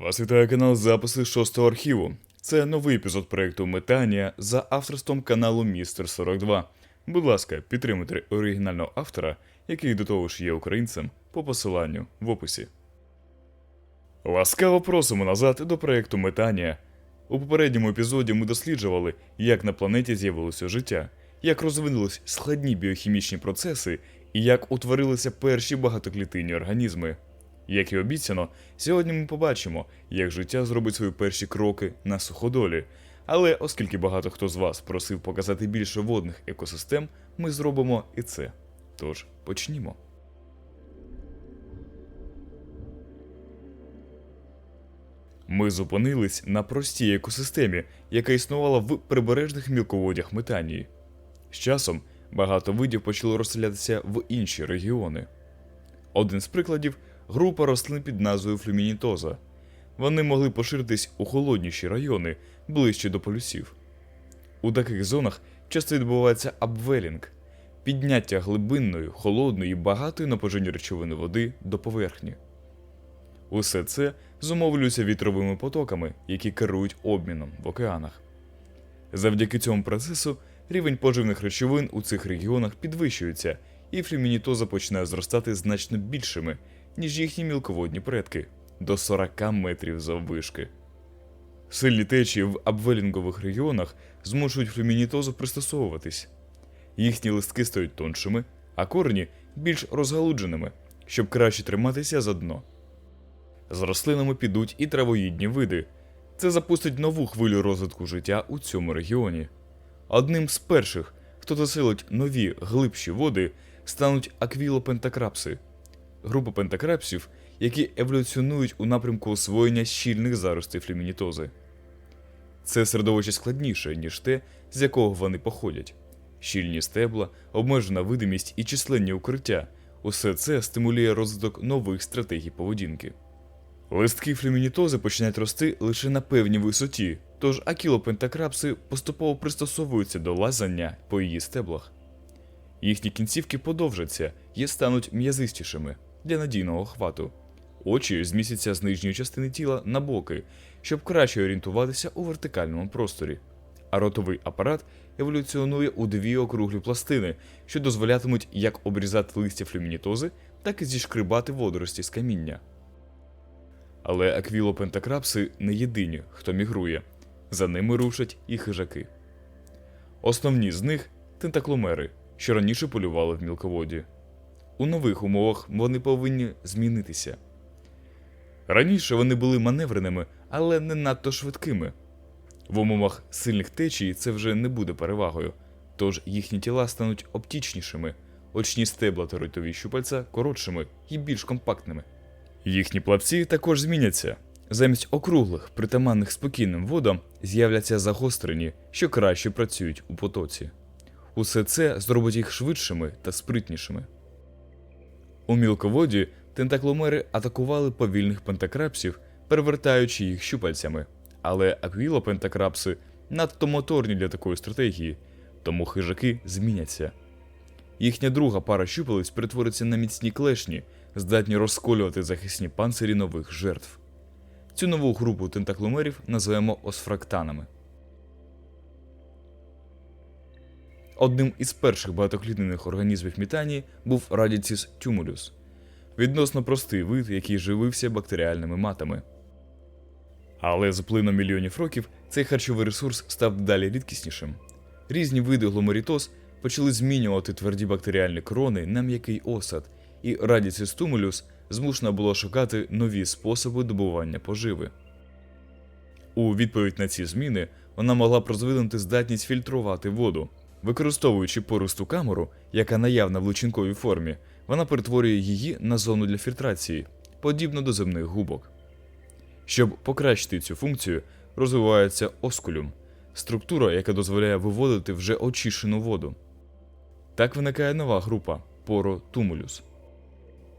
Вас вітає канал Записи шостого архіву. Це новий епізод проєкту Метання за авторством каналу Містер 42. Будь ласка, підтримуйте оригінального автора, який до того ж є українцем, по посиланню в описі. Ласкаво просимо назад до проєкту Метання. У попередньому епізоді ми досліджували, як на планеті з'явилося життя, як розвинулись складні біохімічні процеси і як утворилися перші багатоклітинні організми. Як і обіцяно, сьогодні ми побачимо, як життя зробить свої перші кроки на суходолі. Але оскільки багато хто з вас просив показати більше водних екосистем, ми зробимо і це. Тож почнімо. Ми зупинились на простій екосистемі, яка існувала в прибережних мілководях Метанії. З часом багато видів почало розселятися в інші регіони. Один з прикладів група рослин під назвою флюмінітоза. Вони могли поширитись у холодніші райони ближче до полюсів. У таких зонах часто відбувається абвелінг підняття глибинної, холодної, багатої на пожежні речовини води до поверхні. Усе це зумовлюється вітровими потоками, які керують обміном в океанах. Завдяки цьому процесу рівень поживних речовин у цих регіонах підвищується, і флюмінітоза починає зростати значно більшими, ніж їхні мілководні предки до 40 метрів заввишки. Сильні течії в абвелінгових регіонах змушують флюмінітозу пристосовуватись. Їхні листки стають тоншими, а корені більш розгалудженими, щоб краще триматися за дно. З рослинами підуть і травоїдні види. Це запустить нову хвилю розвитку життя у цьому регіоні. Одним з перших, хто заселить нові глибші води, стануть аквілопентакрапси група пентакрапсів, які еволюціонують у напрямку освоєння щільних заростей флюмінітози. Це середовище складніше, ніж те, з якого вони походять. Щільні стебла, обмежена видимість і численні укриття усе це стимулює розвиток нових стратегій поведінки. Листки флюмінітози починають рости лише на певній висоті, тож акілопентакрапси поступово пристосовуються до лазання по її стеблах. Їхні кінцівки подовжаться і стануть м'язистішими для надійного хвату. Очі змістяться з нижньої частини тіла на боки, щоб краще орієнтуватися у вертикальному просторі. А ротовий апарат еволюціонує у дві округлі пластини, що дозволятимуть як обрізати листя флюмінітози, так і зішкрибати водорості з каміння. Але аквілопентакрапси не єдині, хто мігрує. За ними рушать і хижаки. Основні з них тентакломери, що раніше полювали в мілководі. У нових умовах вони повинні змінитися. Раніше вони були маневреними, але не надто швидкими. В умовах сильних течій це вже не буде перевагою, тож їхні тіла стануть оптічнішими, очні стебла та ротові щупальця коротшими і більш компактними. Їхні плавці також зміняться. Замість округлих, притаманних спокійним водам з'являться загострені, що краще працюють у потоці. Усе це зробить їх швидшими та спритнішими. У мілководі тентакломери атакували повільних пентакрапсів, перевертаючи їх щупальцями, але аквілопентакрапси надто моторні для такої стратегії, тому хижаки зміняться. Їхня друга пара щупалець перетвориться на міцні клешні, здатні розколювати захисні панцирі нових жертв. Цю нову групу тентакломерів називаємо осфрактанами. Одним із перших багатоклітинних організмів Мітанії був Радіціс тюмулюс, відносно простий вид, який живився бактеріальними матами. Але з плином мільйонів років цей харчовий ресурс став далі рідкіснішим. Різні види гломерітоз почали змінювати тверді бактеріальні крони на м'який осад, і Радіціс тумулюс змушена було шукати нові способи добування поживи. У відповідь на ці зміни вона могла б розвинути здатність фільтрувати воду. Використовуючи пористу камеру, яка наявна в личинковій формі, вона перетворює її на зону для фільтрації, подібно до земних губок. Щоб покращити цю функцію, розвивається оскулюм структура, яка дозволяє виводити вже очищену воду. Так виникає нова група поротумулюс.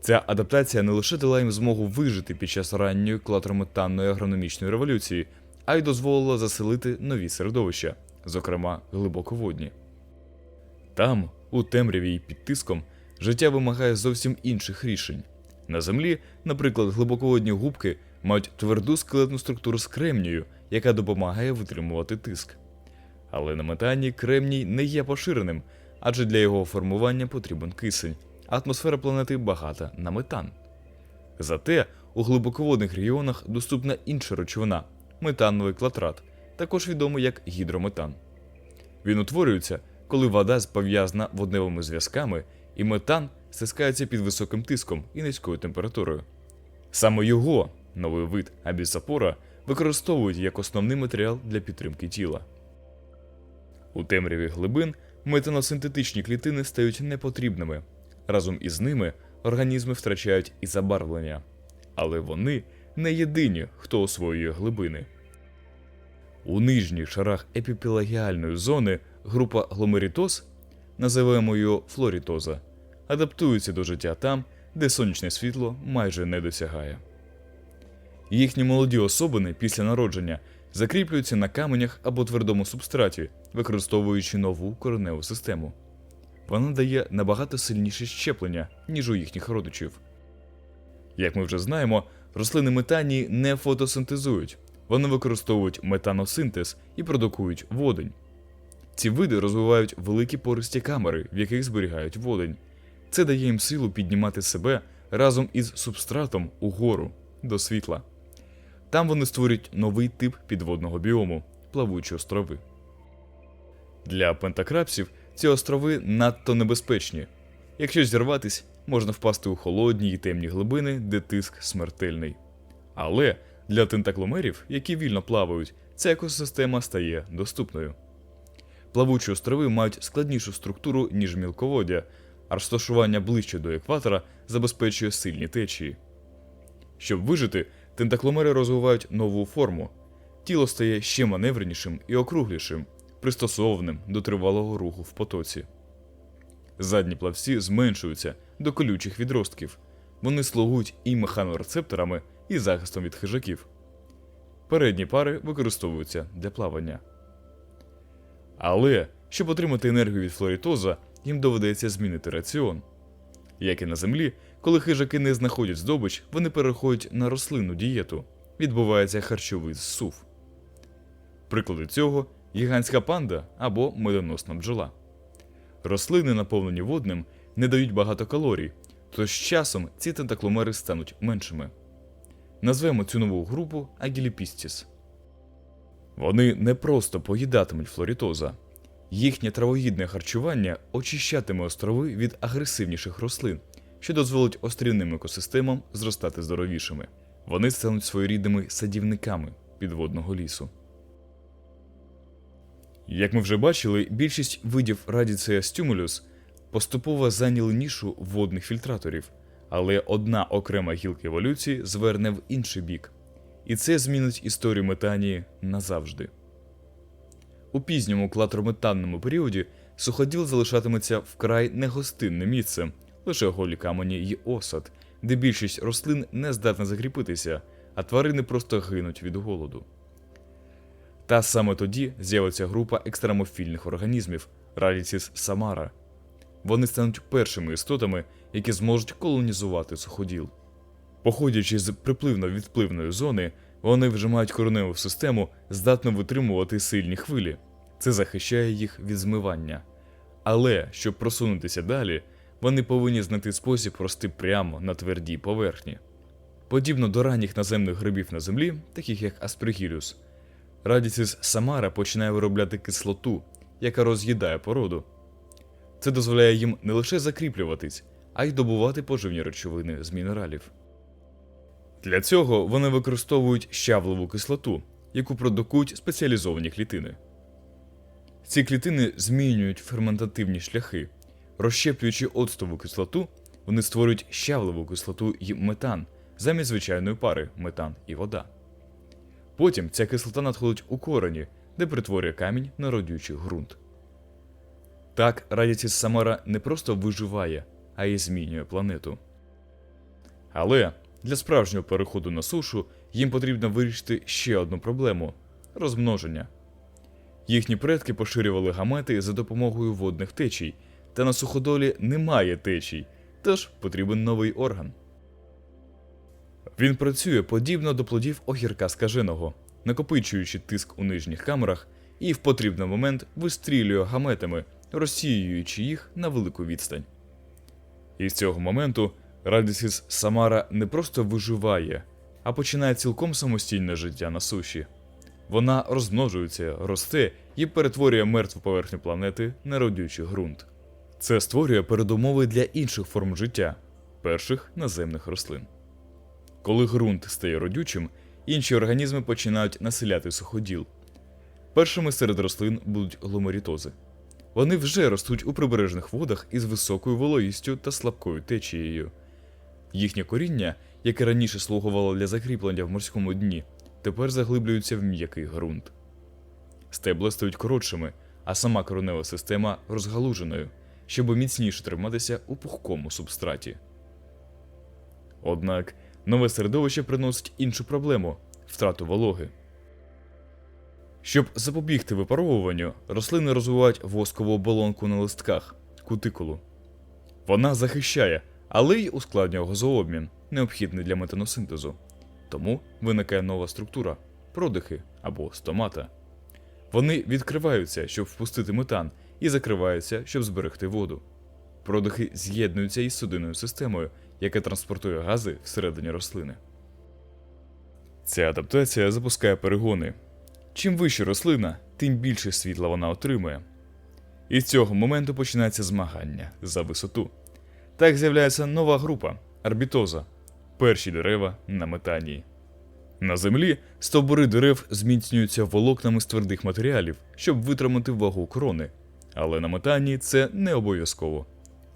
Ця адаптація не лише дала їм змогу вижити під час ранньої клатрометанної агрономічної революції, а й дозволила заселити нові середовища, зокрема глибоководні. Там, у темряві і під тиском, життя вимагає зовсім інших рішень. На землі, наприклад, глибоководні губки мають тверду скелетну структуру з кремнію, яка допомагає витримувати тиск. Але на метані кремній не є поширеним, адже для його формування потрібен кисень, атмосфера планети багата на метан. Зате у глибоководних регіонах доступна інша речовина метановий клатрат, також відомий як гідрометан. Він утворюється, коли вода пов'язана водневими зв'язками, і метан стискається під високим тиском і низькою температурою. Саме його, новий вид абісапора, використовують як основний матеріал для підтримки тіла. У темряві глибин метаносинтетичні клітини стають непотрібними. Разом із ними організми втрачають і забарвлення. Але вони не єдині, хто освоює глибини. У нижніх шарах епіпелагіальної зони група гломерітоз, називаємо його флорітоза, адаптується до життя там, де сонячне світло майже не досягає. Їхні молоді особини після народження закріплюються на каменях або твердому субстраті, використовуючи нову кореневу систему. Вона дає набагато сильніше щеплення, ніж у їхніх родичів. Як ми вже знаємо, рослини метанії не фотосинтезують, вони використовують метаносинтез і продукують водень. Ці види розвивають великі пористі камери, в яких зберігають водень. Це дає їм силу піднімати себе разом із субстратом угору до світла. Там вони створюють новий тип підводного біому плавучі острови. Для пентакрапсів ці острови надто небезпечні. Якщо зірватись, можна впасти у холодні і темні глибини, де тиск смертельний. Але для тентакломерів, які вільно плавають, ця екосистема стає доступною. Плавучі острови мають складнішу структуру, ніж мілководдя, а розташування ближче до екватора забезпечує сильні течії. Щоб вижити, тентакломери розвивають нову форму. Тіло стає ще маневренішим і округлішим, пристосованим до тривалого руху в потоці. Задні плавці зменшуються до колючих відростків. Вони слугують і механорецепторами, і захистом від хижаків. Передні пари використовуються для плавання. Але щоб отримати енергію від флорітоза, їм доведеться змінити раціон. Як і на землі, коли хижаки не знаходять здобич, вони переходять на рослинну дієту, відбувається харчовий зсув. Приклади цього гігантська панда або медоносна бджола. Рослини, наповнені водним, не дають багато калорій, тож з часом ці тентакломери стануть меншими. Назвемо цю нову групу Агіліпістіс. Вони не просто поїдатимуть флорітоза. Їхнє травоїдне харчування очищатиме острови від агресивніших рослин, що дозволить острівним екосистемам зростати здоровішими. Вони стануть своєрідними садівниками підводного лісу. Як ми вже бачили, більшість видів Radicea stimulus поступово зайняли нішу водних фільтраторів, але одна окрема гілка еволюції зверне в інший бік, і це змінить історію метанії назавжди. У пізньому клатрометанному періоді суходіл залишатиметься вкрай негостинним місцем, лише голі камені й осад, де більшість рослин не здатна закріпитися, а тварини просто гинуть від голоду. Та саме тоді з'явиться група екстремофільних організмів Radicus самара. Вони стануть першими істотами, які зможуть колонізувати суходіл. Походячи з припливно-відпливної зони, вони вже мають кореневу систему, здатну витримувати сильні хвилі. Це захищає їх від змивання. Але щоб просунутися далі, вони повинні знайти спосіб рости прямо на твердій поверхні. Подібно до ранніх наземних грибів на землі, таких як Аспригілюс, Радіціс Самара починає виробляти кислоту, яка роз'їдає породу. Це дозволяє їм не лише закріплюватись, а й добувати поживні речовини з мінералів. Для цього вони використовують щавлову кислоту, яку продукують спеціалізовані клітини. Ці клітини змінюють ферментативні шляхи. Розщеплюючи оцтову кислоту, вони створюють щавлову кислоту і метан замість звичайної пари метан і вода. Потім ця кислота надходить у корені, де перетворює камінь на родючий ґрунт. Так Радіціс Самара не просто виживає, а й змінює планету. Але для справжнього переходу на сушу їм потрібно вирішити ще одну проблему розмноження. Їхні предки поширювали гамети за допомогою водних течій, та на суходолі немає течій, тож потрібен новий орган. Він працює подібно до плодів огірка скаженого, накопичуючи тиск у нижніх камерах і в потрібний момент вистрілює гаметами, розсіюючи їх на велику відстань. І з цього моменту Радісіс Самара не просто виживає, а починає цілком самостійне життя на суші. Вона розмножується, росте і перетворює мертву поверхню планети на родючий ґрунт. Це створює передумови для інших форм життя, перших наземних рослин. Коли ґрунт стає родючим, інші організми починають населяти суходіл. Першими серед рослин будуть гломорітози. Вони вже ростуть у прибережних водах із високою вологістю та слабкою течією. Їхнє коріння, яке раніше слугувало для закріплення в морському дні, тепер заглиблюються в м'який ґрунт. Стебла стають коротшими, а сама коренева система розгалуженою, щоб міцніше триматися у пухкому субстраті. Однак нове середовище приносить іншу проблему втрату вологи. Щоб запобігти випаровуванню, рослини розвивають воскову оболонку на листках кутикулу. Вона захищає, але й ускладнює газообмін, необхідний для метаносинтезу. Тому виникає нова структура продихи або стомата. Вони відкриваються, щоб впустити метан, і закриваються, щоб зберегти воду. Продихи з'єднуються із судинною системою, яка транспортує гази всередині рослини. Ця адаптація запускає перегони. Чим вище рослина, тим більше світла вона отримує. І з цього моменту починається змагання за висоту. Так з'являється нова група арбітоза перші дерева на метанії. На землі стовбури дерев зміцнюються волокнами з твердих матеріалів, щоб витримати вагу крони. Але на метанії це не обов'язково.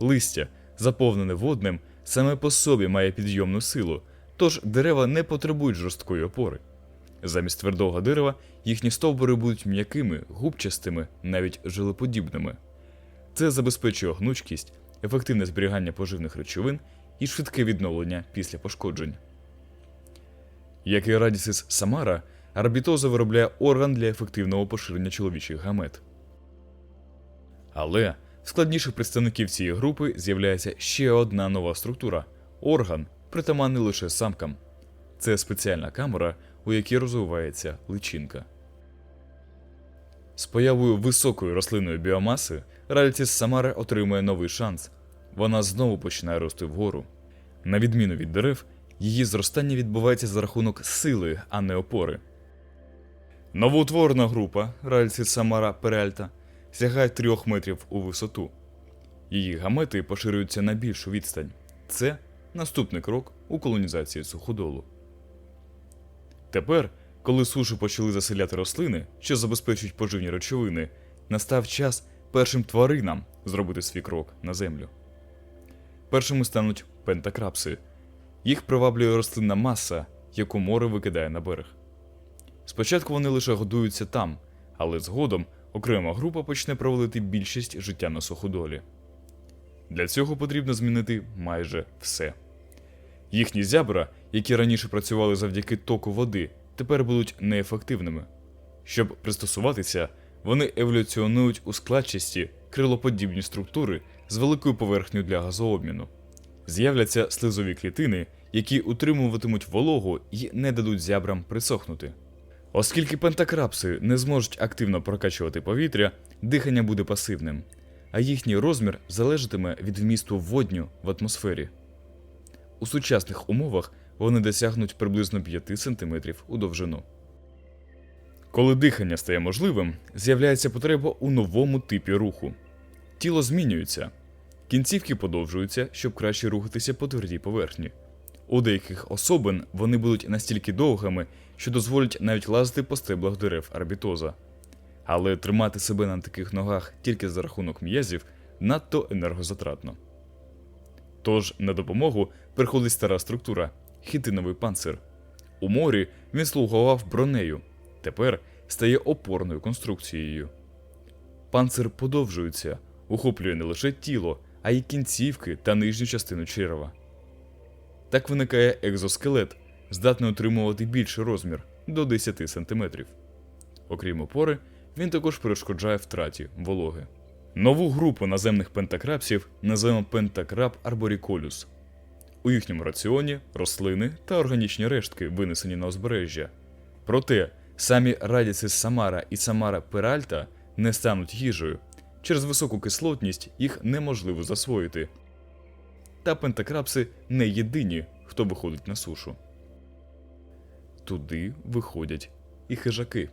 Листя, заповнене водним, саме по собі має підйомну силу, тож дерева не потребують жорсткої опори. Замість твердого дерева їхні стовбури будуть м'якими, губчастими, навіть жилеподібними. Це забезпечує гнучкість, ефективне зберігання поживних речовин і швидке відновлення після пошкоджень. Як і Радісис Самара, арбітоза виробляє орган для ефективного поширення чоловічих гамет. Але складніших представників цієї групи з'являється ще одна нова структура орган, притаманний лише самкам. Це спеціальна камера, у якій розвивається личинка. З появою високої рослинної біомаси Ральтіс Самара отримує новий шанс. Вона знову починає рости вгору. На відміну від дерев, її зростання відбувається за рахунок сили, а не опори. Новоутворена група Ральтіс Самара Перальта сягає 3 метрів у висоту. Її гамети поширюються на більшу відстань. Це наступний крок у колонізації суходолу. Тепер, коли суші почали заселяти рослини, що забезпечують поживні речовини, настав час першим тваринам зробити свій крок на землю. Першими стануть пентакрапси. Їх приваблює рослинна маса, яку море викидає на берег. Спочатку вони лише годуються там, але згодом окрема група почне проводити більшість життя на суходолі. Для цього потрібно змінити майже все. Їхні зябра, які раніше працювали завдяки току води, тепер будуть неефективними. Щоб пристосуватися, вони еволюціонують у складчасті крилоподібні структури з великою поверхнею для газообміну. З'являться слизові клітини, які утримуватимуть вологу і не дадуть зябрам присохнути. Оскільки пентакрапси не зможуть активно прокачувати повітря, дихання буде пасивним, а їхній розмір залежатиме від вмісту водню в атмосфері. У сучасних умовах вони досягнуть приблизно 5 см у довжину. Коли дихання стає можливим, з'являється потреба у новому типі руху. Тіло змінюється, кінцівки подовжуються, щоб краще рухатися по твердій поверхні. У деяких особин вони будуть настільки довгими, що дозволять навіть лазити по стеблах дерев арбітоза. Але тримати себе на таких ногах тільки за рахунок м'язів надто енергозатратно. Тож на допомогу приходить стара структура хітиновий панцир. У морі він слугував бронею, тепер стає опорною конструкцією. Панцир подовжується, охоплює не лише тіло, а й кінцівки та нижню частину черева. Так виникає екзоскелет, здатний отримувати більший розмір до 10 см. Окрім опори, він також перешкоджає втраті вологи. Нову групу наземних пентакрапсів називаємо пентакрап арборіколюс. У їхньому раціоні рослини та органічні рештки, винесені на узбережжя. Проте самі радіси Самара і Самара Перальта не стануть їжею. Через високу кислотність їх неможливо засвоїти. Та пентакрапси не єдині, хто виходить на сушу. Туди виходять і хижаки.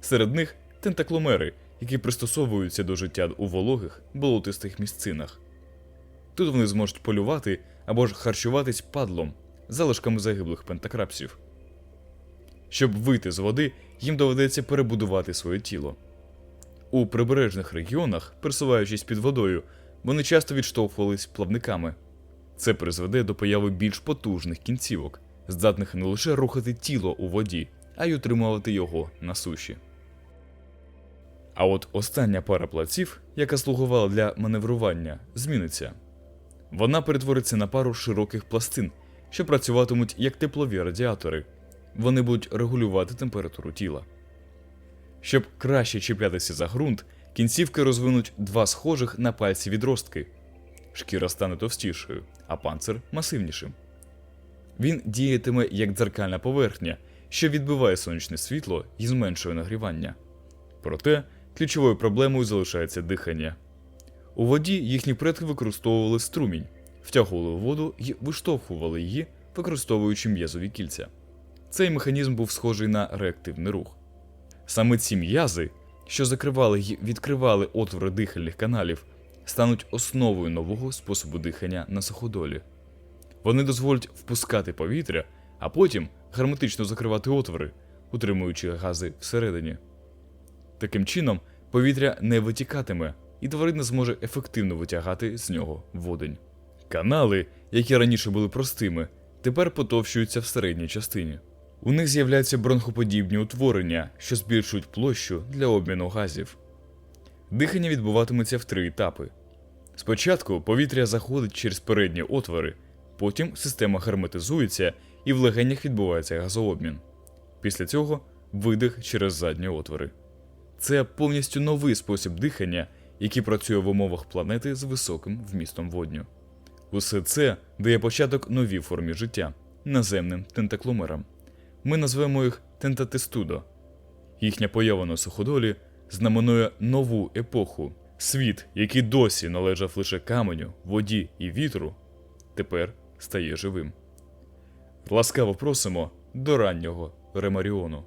Серед них тентакломери, які пристосовуються до життя у вологих, болотистих місцинах. Тут вони зможуть полювати або ж харчуватись падлом, залишками загиблих пентакрапсів. Щоб вийти з води, їм доведеться перебудувати своє тіло. У прибережних регіонах, пересуваючись під водою, вони часто відштовхувались плавниками. Це призведе до появи більш потужних кінцівок, здатних не лише рухати тіло у воді, а й утримувати його на суші. А от остання пара плавців, яка слугувала для маневрування, зміниться. Вона перетвориться на пару широких пластин, що працюватимуть як теплові радіатори. Вони будуть регулювати температуру тіла. Щоб краще чіплятися за ґрунт, кінцівки розвинуть два схожих на пальці відростки. Шкіра стане товстішою, а панцир масивнішим. Він діятиме як дзеркальна поверхня, що відбиває сонячне світло і зменшує нагрівання. Проте ключовою проблемою залишається дихання. У воді їхні предки використовували струмінь, втягували воду і виштовхували її, використовуючи м'язові кільця. Цей механізм був схожий на реактивний рух. Саме ці м'язи, що закривали й відкривали отвори дихальних каналів, стануть основою нового способу дихання на суходолі. Вони дозволять впускати повітря, а потім герметично закривати отвори, утримуючи гази всередині. Таким чином, повітря не витікатиме, і тварина зможе ефективно витягати з нього водень. Канали, які раніше були простими, тепер потовщуються в середній частині. У них з'являються бронхоподібні утворення, що збільшують площу для обміну газів. Дихання відбуватиметься в три етапи. Спочатку повітря заходить через передні отвори, потім система герметизується і в легенях відбувається газообмін. Після цього видих через задні отвори. Це повністю новий спосіб дихання, який працює в умовах планети з високим вмістом водню. Усе це дає початок новій формі життя наземним тентакломерам. Ми назвемо їх тентатестудо. Їхня поява на суходолі знаменує нову епоху. Світ, який досі належав лише каменю, воді і вітру, тепер стає живим. Ласкаво просимо до раннього Ремаріону.